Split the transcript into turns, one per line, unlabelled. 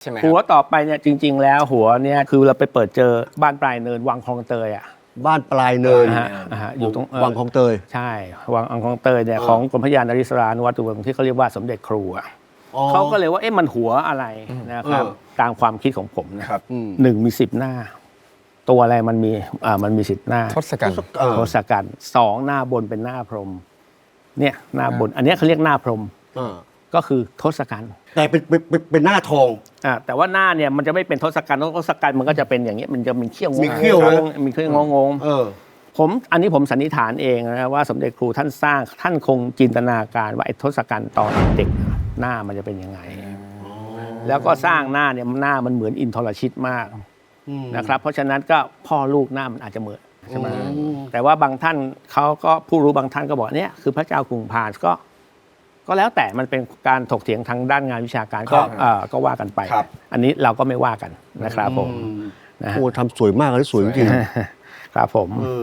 ใช่ไหมค
หัว
รับ
ต่อไปเนี่ยจริง ๆ แล้วหัวเนี่ยคือเราไปเปิดเจอบ้านปลายเนินวังคลองเตยอะ
บ้านปลายเนิน
นะฮะอ่าฮะอยู่ตรงเวั
งของเตย
ใช่วังอังคลองเตยเนี่ยของกรมพระยานนริศรานุวัตถุวงศ์ที่เขาเรียกว่าสมเด็จครูอะ
อ๋อ
เขาก็เลยว่าเอ๊ะมันหัวอะไรนะครับ
เออ
ตามความคิดของผมนะครับ
อืม
หนึ่งมีสิบหน้า ตัวอะไรมันมีอ่ามันมีสิบหน้า
ทศกัณฐ์
เออ
ทศกัณฐ์สองหน้าบนเป็นหน้าพรหมเนี่ยหน้าบน อันเนี้ยเขาเรียกหน้าพรหม
เออ
ก็คือทศกัณฐ์
แต่เป็นเป็นเป็นเป็นหน้าทอง
อ่าแต่ว่าหน้าเนี่ยมันจะไม่เป็นทศกัณฐ์ทศกัณฐ์มันก็จะเป็นอย่างเงี้ยมันจะมีเขี้ยวง
มีเขี้ยว
ง
นะ
มีเขี้ยวงงๆ
เออ
ผมอันนี้ผมสันนิษฐานเองนะว่าสมเด็จครูท่านสร้างท่านคงจินตนาการว่าไอ้ทศกัณฐ์ตอนเด็กหน้ามันจะเป็นยังไง แล้วก็สร้างหน้าเนี่ยหน้ามันเหมือนอินทรชิตมาก
อืม
นะครับ เพราะฉะนั้นก็พ่อลูกหน้ามันอาจจะเหมือนใช่ไหม
อืม
แต่ว่าบางท่านเขาก็ผู้รู้บางท่านก็บอกเนี่ยคือพระเจ้ากรุงพาสก็ ก็แล้วแต่มันเป็นการถกเถียงทางด้านงานวิชาการก็
ครับ
เอ่อก็ว่ากันไป
ครับ
อันนี้เราก็ไม่ว่ากันนะครับผม
อืม
นะฮะ
โอ้ทำสวยมากเลยสวยจริงๆ
ครับผม